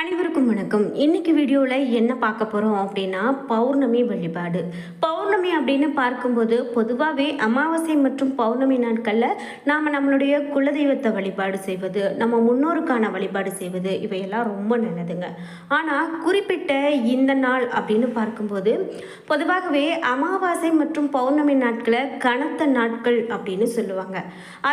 அனைவருக்கும் வணக்கம். இன்னைக்கு வீடியோவில் என்ன பார்க்க போகிறோம் அப்படின்னா பௌர்ணமி வழிபாடு. பௌர்ணமி அப்படின்னு பார்க்கும்போது பொதுவாகவே அமாவாசை மற்றும் பௌர்ணமி நாட்களில் நாம் நம்மளுடைய குலதெய்வத்தை வழிபாடு செய்வது நம்ம முன்னோருக்கான வழிபாடு செய்வது இவையெல்லாம் ரொம்ப நல்லதுங்க. ஆனால் குறிப்பிட்ட இந்த நாள் அப்படின்னு பார்க்கும்போது பொதுவாகவே அமாவாசை மற்றும் பௌர்ணமி நாட்களை கனத்த நாட்கள் அப்படின்னு சொல்லுவாங்க.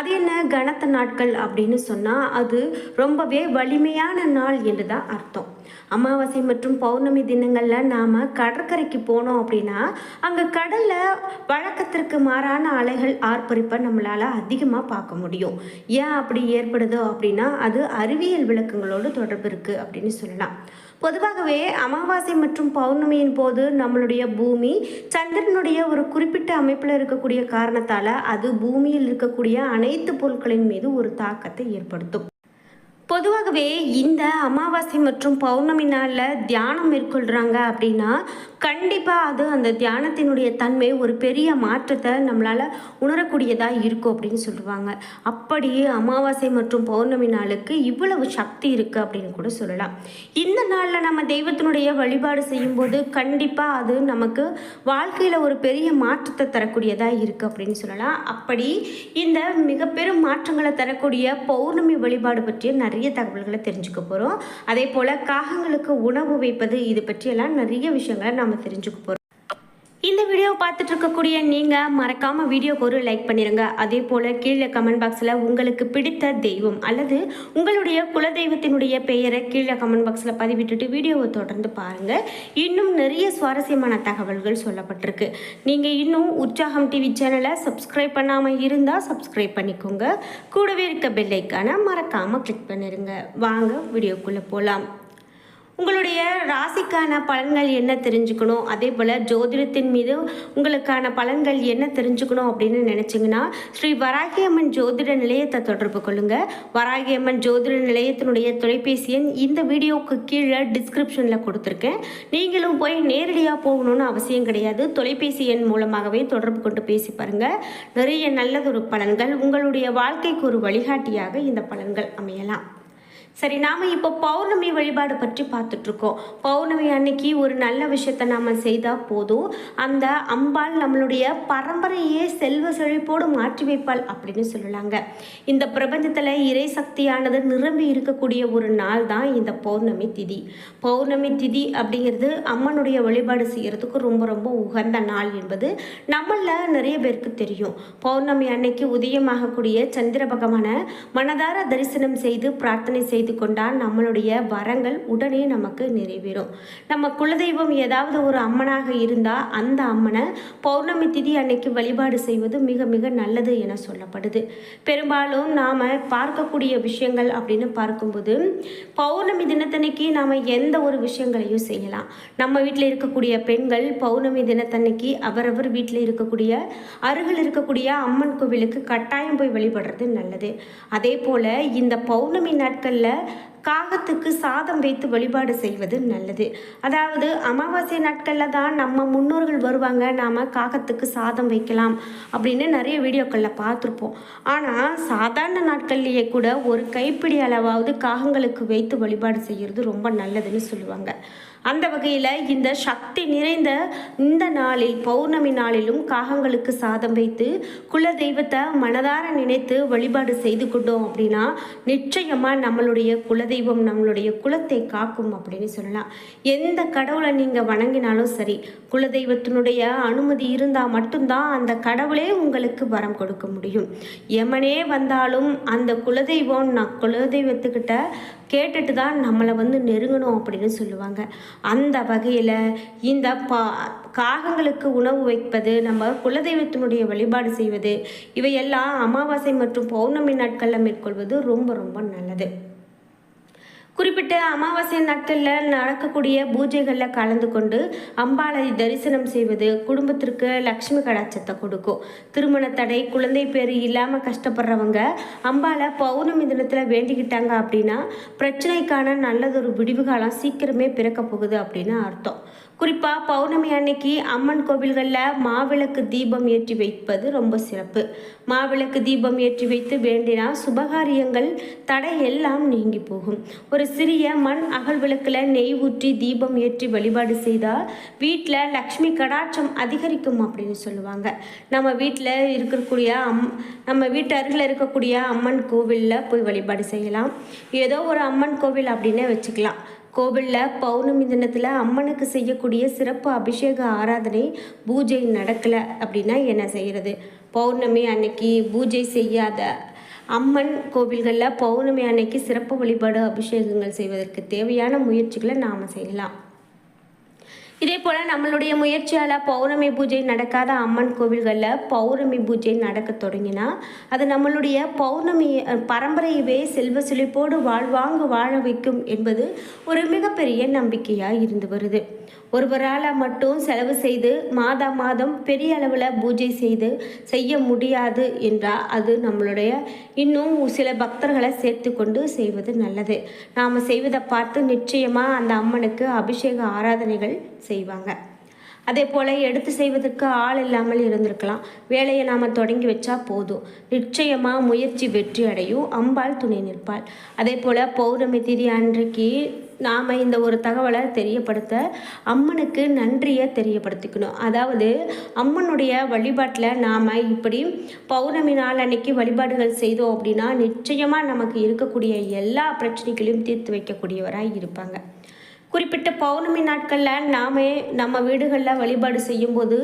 அது என்ன கனத்த நாட்கள் அப்படின்னு சொன்னால் அது ரொம்பவே வலிமையான நாள் என்று தான் அர்த்தம். அமாவாசை மற்றும் பௌர்ணமி தினங்களில் நாம் கடற்கரைக்கு போனோம் அப்படின்னா அங்கே கடலில் வழக்கத்திற்கு மாறான அலைகள் ஆர்ப்பரிப்பை நம்மளால் அதிகமாக பார்க்க முடியும். ஏன் அப்படி ஏற்படுதோ அப்படின்னா அது அறிவியல் விளக்கங்களோடு தொடர்பு இருக்குது அப்படின்னு சொல்லலாம். பொதுவாகவே அமாவாசை மற்றும் பௌர்ணமியின் போது நம்மளுடைய பூமி சந்திரனுடைய ஒரு குறிப்பிட்ட அமைப்பில் இருக்கக்கூடிய காரணத்தால் அது பூமியில் இருக்கக்கூடிய அனைத்து பொருட்களின் மீது ஒரு தாக்கத்தை ஏற்படுத்தும். பொதுவாகவே இந்த அமாவாசை மற்றும் பௌர்ணமி நாளில் தியானம் மேற்கொள்கிறாங்க அப்படின்னா கண்டிப்பாக அது அந்த தியானத்தினுடைய தன்மை ஒரு பெரிய மாற்றத்தை நம்மளால் உணரக்கூடியதாக இருக்கும் அப்படின்னு சொல்லுவாங்க. அப்படியே அமாவாசை மற்றும் பௌர்ணமி நாளுக்கு இவ்வளவு சக்தி இருக்குது அப்படின்னு கூட சொல்லலாம். இந்த நாளில் நம்ம தெய்வத்தினுடைய வழிபாடு செய்யும்போது கண்டிப்பாக அது நமக்கு வாழ்க்கையில் ஒரு பெரிய மாற்றத்தை தரக்கூடியதாக இருக்குது அப்படின்னு சொல்லலாம். அப்படி இந்த மிக பெரும் மாற்றங்களை தரக்கூடிய பௌர்ணமி வழிபாடு பற்றிய நிறைய தகவல்களை தெரிஞ்சுக்க போகிறோம் அதே போல் காகங்களுக்கு உணவு வைப்பது இது பற்றியெல்லாம் நிறைய விஷயங்களை நாம் தெரிஞ்சுக்க போகிறோம் இந்த வீடியோ பார்த்துட்டு இருக்கக்கூடிய நீங்கள் மறக்காமல் வீடியோக்கு ஒரு லைக் பண்ணிடுங்க அதே போல் கீழே கமெண்ட் பாக்ஸில் உங்களுக்கு பிடித்த தெய்வம் அல்லது உங்களுடைய குலதெய்வத்தினுடைய பெயரை கீழே கமெண்ட் பாக்ஸில் பதிவிட்டுட்டு வீடியோவை தொடர்ந்து பாருங்கள் இன்னும் நிறைய சுவாரஸ்யமான தகவல்கள் சொல்லப்பட்டிருக்கு. நீங்கள் இன்னும் உற்சாகம் டிவி சேனலை சப்ஸ்கிரைப் பண்ணாமல் இருந்தால் சப்ஸ்கிரைப் பண்ணிக்கோங்க. கூடவே இருக்க பெல்லைக்கான மறக்காமல் கிளிக் பண்ணிடுங்க வாங்க வீடியோக்குள்ளே போகலாம் உங்களுடைய ராசிக்கான பலன்கள் என்ன தெரிஞ்சுக்கணும்? அதே போல் ஜோதிடத்தின் மீது உங்களுக்கான பலன்கள் என்ன தெரிஞ்சுக்கணும் அப்படின்னு நினச்சிங்கன்னா ஸ்ரீ வராகியம்மன் ஜோதிட நிலையத்தை தொடர்பு கொள்ளுங்கள் வராகியம்மன் ஜோதிட நிலையத்தினுடைய தொலைபேசி எண் இந்த வீடியோவுக்கு கீழே டிஸ்கிரிப்ஷனில் கொடுத்துருக்கேன். நீங்களும் போய் நேரடியாக போகணும்னு அவசியம் கிடையாது. தொலைபேசி எண் மூலமாகவே தொடர்பு கொண்டு பேசி பாருங்கள் நிறைய நல்லதொரு பலன்கள். உங்களுடைய வாழ்க்கைக்கு ஒரு வழிகாட்டியாக இந்த பலன்கள் அமையலாம். சரி நாம் இப்போ பௌர்ணமி வழிபாடு பற்றி பார்த்துட்ருக்கோம். பௌர்ணமி அன்னைக்கு ஒரு நல்ல விஷயத்தை நாம் செய்தால் போதும். அந்த அம்பாள் நம்மளுடைய பரம்பரையே செல்வ செழிப்போடு மாற்றி வைப்பாள் அப்படின்னு சொல்லலாங்க. இந்த பிரபஞ்சத்தில் இறை சக்தியானது நிரம்பி இருக்கக்கூடிய ஒரு நாள் தான் இந்த பௌர்ணமி திதி. பௌர்ணமி திதி அப்படிங்கிறது அம்மனுடைய வழிபாடு செய்கிறதுக்கு ரொம்ப ரொம்ப உகந்த நாள் என்பது நம்மளில் நிறைய பேருக்கு தெரியும். பௌர்ணமி அன்னைக்கு உதயமாகக்கூடிய சந்திர பகவானை மனதார தரிசனம் செய்து பிரார்த்தனை செய்து கொண்டால் நம்மளுடைய வரங்கள் உடனே நமக்கு நிறைவேறும். நம்ம குலதெய்வம் ஏதாவது ஒரு அம்மனாக இருந்தால் அந்த அம்மனை பௌர்ணமி திதி அன்னைக்கு வழிபாடு செய்வது மிக மிக நல்லது என சொல்லப்படுது. பெரும்பாலும் நாம் பார்க்கக்கூடிய விஷயங்கள் அப்படின்னு பார்க்கும்போது பௌர்ணமி தினத்தன்னைக்கு நாம் எந்த ஒரு விஷயங்களையும் செய்யலாம். நம்ம வீட்டில் இருக்கக்கூடிய பெண்கள் பௌர்ணமி தினத்தன்னைக்கு அவரவர் வீட்டில் இருக்கக்கூடிய அருகில் இருக்கக்கூடிய அம்மன் கோவிலுக்கு கட்டாயம் போய் வழிபடுறது நல்லது. அதே போல் இந்த பௌர்ணமி நாட்களில் காகத்துக்கு சாதம் வைத்து வழிபாடு செய்வது நல்லது. அதாவது அமாவாசை நாட்களில் தான் நம்ம முன்னோர்கள் வருவாங்க. நாம் காகத்துக்கு சாதம் வைக்கலாம் அப்படின்னு நிறைய வீடியோக்களில் பார்த்துருப்போம். ஆனால் சாதாரண நாட்கள்லேயே கூட ஒரு கைப்பிடி அளவாவது காகங்களுக்கு வைத்து வழிபாடு செய்கிறது ரொம்ப நல்லதுன்னு சொல்லுவாங்க. அந்த வகையில் இந்த சக்தி நிறைந்த இந்த நாளில் பௌர்ணமி நாளிலும் காகங்களுக்கு சாதம் வைத்து குல தெய்வத்தை மனதார நினைத்து வழிபாடு செய்து கொண்டோம் அப்படின்னா நிச்சயமாக நம்மளுடைய குலதெய்வம் நம்மளுடைய குலத்தை காக்கும் அப்படின்னு சொல்லலாம். எந்த கடவுளை நீங்கள் வணங்கினாலும் சரி குலதெய்வத்தினுடைய அனுமதி இருந்தால் மட்டும்தான் அந்த கடவுளே உங்களுக்கு வரம் கொடுக்க முடியும். எமனே வந்தாலும் அந்த குலதெய்வம் நான் குலதெய்வத்துக்கிட்ட கேட்டுட்டு தான் நம்மளை வந்து நெருங்கணும் அப்படின்னு சொல்லுவாங்க. அந்த வகையில் இந்த பா காகங்களுக்கு உணவு வைப்பது நம்ம குலதெய்வத்தினுடைய வழிபாடு செய்வது இவையெல்லாம் அமாவாசை மற்றும் பௌர்ணமி நாட்களில் மேற்கொள்வது ரொம்ப ரொம்ப நல்லது. குறிப்பிட்ட அமாவாசை நாட்களில் நடக்கக்கூடிய பூஜைகளில் கலந்து கொண்டு அம்பாளை தரிசனம் செய்வது குடும்பத்திற்கு லக்ஷ்மி கடாட்சத்தை கொடுக்கும். திருமண தடை குழந்தை பேர் இல்லாமல் கஷ்டப்படுறவங்க அம்பாளை பௌர்ணமி தினத்தில் வேண்டிக்கிட்டாங்க அப்படின்னா பிரச்சனைக்கான நல்லதொரு விடிவு காலம் சீக்கிரமே பிறக்க போகுது அப்படின்னு அர்த்தம். குறிப்பாக பௌர்ணமி அன்னைக்கு அம்மன் கோவில்களில் மாவிளக்கு தீபம் ஏற்றி வைப்பது ரொம்ப சிறப்பு. மாவிளக்கு தீபம் ஏற்றி வைத்து வேண்டினா சுபகாரியங்கள் தடை எல்லாம் நீங்கி போகும். ஒரு ஒரு சிறிய மண் அகல் விளக்கில் நெய் ஊற்றி தீபம் ஏற்றி வழிபாடு செய்தால் வீட்டில் லக்ஷ்மி கடாட்சம் அதிகரிக்கும் அப்படின்னு சொல்லுவாங்க. நம்ம வீட்டில் இருக்கக்கூடிய அம் நம்ம வீட்டு அருகில் இருக்கக்கூடிய அம்மன் கோவிலில் போய் வழிபாடு செய்யலாம். ஏதோ ஒரு அம்மன் கோவில் அப்படின்னே வச்சுக்கலாம். கோவிலில் பௌர்ணமி தினத்தில் அம்மனுக்கு செய்யக்கூடிய சிறப்பு அபிஷேக ஆராதனை பூஜை நடக்கலை அப்படின்னா என்ன செய்கிறது பௌர்ணமி அன்னைக்கு பூஜை செய்யாத அம்மன் கோவில்களில் பௌர்ணமி அன்னைக்கு சிறப்பு வழிபாடு அபிஷேகங்கள் செய்வதற்கு தேவையான முயற்சிகளை நாம் செய்யலாம். இதே போல் நம்மளுடைய முயற்சியால் பௌர்ணமி பூஜை நடக்காத அம்மன் கோவில்களில் பௌர்ணமி பூஜை நடக்க தொடங்கினா அது நம்மளுடைய பௌர்ணமி பரம்பரையவே செல்வ செழிப்போடு வாழ்வாங்க வாழ வைக்கும் என்பது ஒரு மிகப்பெரிய நம்பிக்கையாக இருந்து வருது. ஒருவரால் மட்டும் செலவு செய்து மாதா மாதம் பெரிய அளவில் பூஜை செய்து செய்ய முடியாது என்றால் அது நம்மளுடைய இன்னும் சில பக்தர்களை சேர்த்து கொண்டு செய்வது நல்லது. நாம் செய்வதை பார்த்து நிச்சயமாக அந்த அம்மனுக்கு அபிஷேக ஆராதனைகள் செய்வாங்க. அதே போல் எடுத்து செய்வதற்கு ஆள் இல்லாமல் இருந்திருக்கலாம். வேலையை நாம் தொடங்கி வச்சா போதும். நிச்சயமாக முயற்சி வெற்றி அடையும். அம்பாள் துணை நிற்பாள். அதே போல் பௌர்ணமி திதி அன்றைக்கு நாம் இந்த ஒரு தகவலை தெரியப்படுத்த அம்மனுக்கு நன்றியை தெரியப்படுத்திக்கணும். அதாவது அம்மனுடைய வழிபாட்டில் நாம் இப்படி பௌர்ணமி நாள் அன்னைக்கு வழிபாடுகள் செய்தோம் அப்படின்னா நிச்சயமாக நமக்கு இருக்கக்கூடிய எல்லா பிரச்சனைகளையும் தீர்த்து வைக்கக்கூடியவராக இருப்பாங்க. குறிப்பிட்ட பௌர்ணமி நாட்களில் நாமே நம்ம வீடுகளில் வழிபாடு செய்யும்போது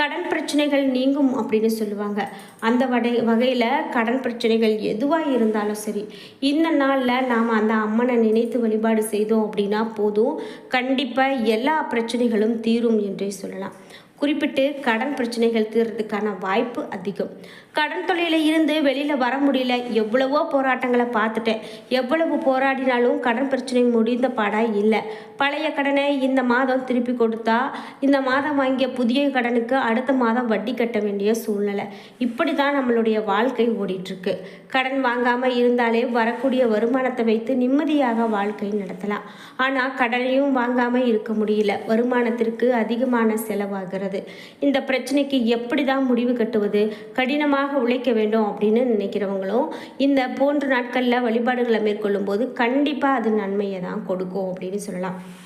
கடன் பிரச்சனைகள் நீங்கும் அப்படின்னு சொல்லுவாங்க. அந்த வடை வகையில் கடன் பிரச்சனைகள் எதுவாக இருந்தாலும் சரி இந்த நாளில் நாம் அந்த அம்மனை நினைத்து வழிபாடு செய்தோம் அப்படின்னா போதும். கண்டிப்பாக எல்லா பிரச்சனைகளும் தீரும் என்றே சொல்லலாம். குறிப்பிட்டு கடன் பிரச்சனைகள் தீர்றதுக்கான வாய்ப்பு அதிகம். கடன் தொழில இருந்து வெளியில் வர முடியல. எவ்வளவோ போராட்டங்களை பார்த்துட்டேன். எவ்வளவு போராடினாலும் கடன் பிரச்சனை முடிந்த பாடாக இல்லை. பழைய கடனை இந்த மாதம் திருப்பி கொடுத்தா இந்த மாதம் வாங்கிய புதிய கடனுக்கு அடுத்த மாதம் வட்டி கட்ட வேண்டிய சூழ்நிலை. இப்படி தான் நம்மளுடைய வாழ்க்கை ஓடிட்டுருக்கு. கடன் வாங்காமல் இருந்தாலே வரக்கூடிய வருமானத்தை வைத்து நிம்மதியாக வாழ்க்கை நடத்தலாம். ஆனால் கடனையும் வாங்காமல் இருக்க முடியல. வருமானத்திற்கு அதிகமான செலவாகிறது. இந்த பிரச்சனைக்கு எப்படி தான் முடிவு கட்டுவது? கடினமாக உழைக்க வேண்டும் அப்படின்னு நினைக்கிறவங்களும் இந்த போன்ற நாட்களில் வழிபாடுகளை மேற்கொள்ளும் போது கண்டிப்பாக அது நன்மையை தான் கொடுக்கும் அப்படின்னு சொல்லலாம்.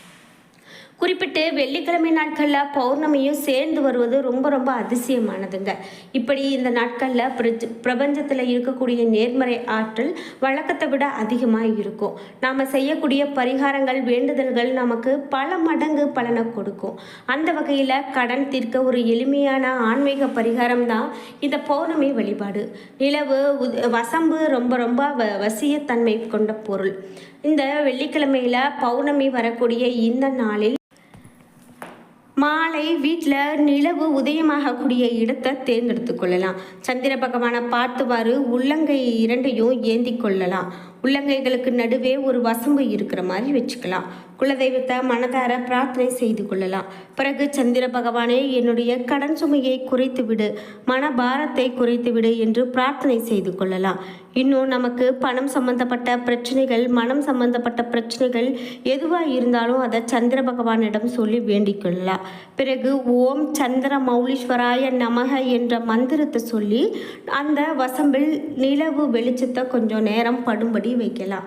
குறிப்பிட்டு வெள்ளிக்கிழமை நாட்களில் பௌர்ணமியும் சேர்ந்து வருவது ரொம்ப ரொம்ப அதிசயமானதுங்க. இப்படி இந்த நாட்களில் பிரஜ பிரபஞ்சத்தில் இருக்கக்கூடிய நேர்மறை ஆற்றல் வழக்கத்தை விட அதிகமாக இருக்கும். நாம் செய்யக்கூடிய பரிகாரங்கள் வேண்டுதல்கள் நமக்கு பல மடங்கு பலனை கொடுக்கும். அந்த வகையில் கடன் தீர்க்க ஒரு எளிமையான ஆன்மீக பரிகாரம் தான் இந்த பௌர்ணமி வழிபாடு. நிலவு வசம்பு ரொம்ப ரொம்ப வ வசியத்தன்மை கொண்ட பொருள். இந்த வெள்ளிக்கிழமையில் பௌர்ணமி வரக்கூடிய இந்த நாளில் மாலை வீட்டில் நிலவு உதயமாகக்கூடிய இடத்தை தேர்ந்தெடுத்து கொள்ளலாம். சந்திர பகவானை பார்த்தவாறு உள்ளங்கை இரண்டையும் ஏந்தி கொள்ளலாம். உள்ளங்கைகளுக்கு நடுவே ஒரு வசம்பு இருக்கிற மாதிரி வச்சுக்கலாம். குலதெய்வத்தை மனதார பிரார்த்தனை செய்து கொள்ளலாம். பிறகு சந்திர பகவானே என்னுடைய கடன் சுமையை குறைத்து விடு மன பாரத்தை குறைத்து விடு என்று பிரார்த்தனை செய்து கொள்ளலாம். இன்னும் நமக்கு பணம் சம்பந்தப்பட்ட பிரச்சனைகள் மனம் சம்பந்தப்பட்ட பிரச்சனைகள் எதுவாக இருந்தாலும் அதை சந்திர பகவானிடம் சொல்லி வேண்டிக் கொள்ளலாம். பிறகு ஓம் சந்திர மௌலீஸ்வராய நமக என்ற மந்திரத்தை சொல்லி அந்த வசம்பில் நிலவு வெளிச்சத்தை கொஞ்சம் நேரம் படும்படி வைக்கலாம்.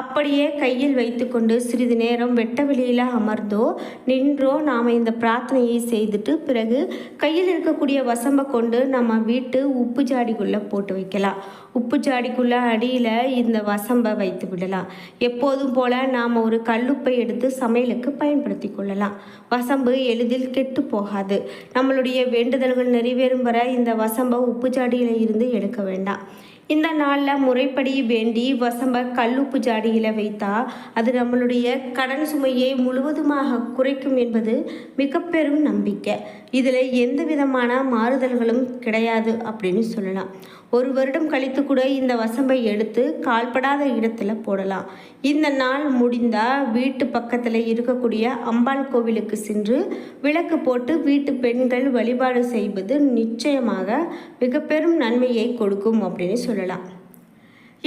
அப்படியே கையில் வைத்துக்கொண்டு சிறிது நேரம் வெட்ட வெளியில் அமர்ந்தோ நின்றோ நாம் இந்த பிரார்த்தனையை செய்துட்டு பிறகு கையில் இருக்கக்கூடிய வசம்பை கொண்டு நம்ம வீட்டு உப்பு ஜாடிக்குள்ளே போட்டு வைக்கலாம். உப்பு ஜாடிக்குள்ளே அடியில் இந்த வசம்பை வைத்து விடலாம். எப்போதும் போல் நாம் ஒரு கல்லுப்பை எடுத்து சமையலுக்கு பயன்படுத்தி கொள்ளலாம். வசம்பு எளிதில் கெட்டு போகாது. நம்மளுடைய வேண்டுதல்கள் நிறைவேறும் வர இந்த வசம்பை உப்பு ஜாடியில் இருந்து எடுக்க வேண்டாம். இந்த நாளில் முறைப்படி வேண்டி வசம்ப கல்லுப்பு ஜாடியில் வைத்தா அது நம்மளுடைய கடன் சுமையை முழுவதுமாக குறைக்கும் என்பது மிக பெரும் நம்பிக்கை. இதில் எந்த விதமான மாறுதல்களும் கிடையாது அப்படின்னு சொல்லலாம். ஒரு வருடம் கழித்து கூட இந்த வசம்பை எடுத்து கால்படாத இடத்துல போடலாம். இந்த நாள் முடிந்தால் வீட்டு பக்கத்தில் இருக்கக்கூடிய அம்பாள் கோவிலுக்கு சென்று விளக்கு போட்டு வீட்டு பெண்கள் வழிபாடு செய்வது நிச்சயமாக மிக பெரும் நன்மையை கொடுக்கும் அப்படின்னு சொல்லலாம்.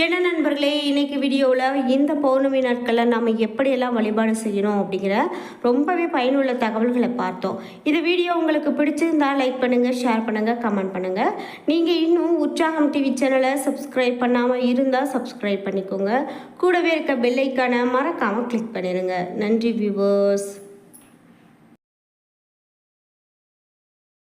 என்ன நண்பர்களே இன்றைக்கி வீடியோவில் இந்த பௌர்ணமி நாட்களில் நம்ம எப்படியெல்லாம் வழிபாடு செய்யணும் அப்படிங்கிற ரொம்பவே பயனுள்ள தகவல்களை பார்த்தோம். இந்த வீடியோ உங்களுக்கு பிடிச்சிருந்தா லைக் பண்ணுங்கள் ஷேர் பண்ணுங்கள் கமெண்ட் பண்ணுங்கள் நீங்கள் இன்னும் உற்சாகம் டிவி சேனலை சப்ஸ்கிரைப் பண்ணாமல் இருந்தால் சப்ஸ்கிரைப் பண்ணிக்கோங்க. கூடவே இருக்க பெல்லைக்கான மறக்காமல் கிளிக் பண்ணிடுங்க நன்றி வியூவர்ஸ்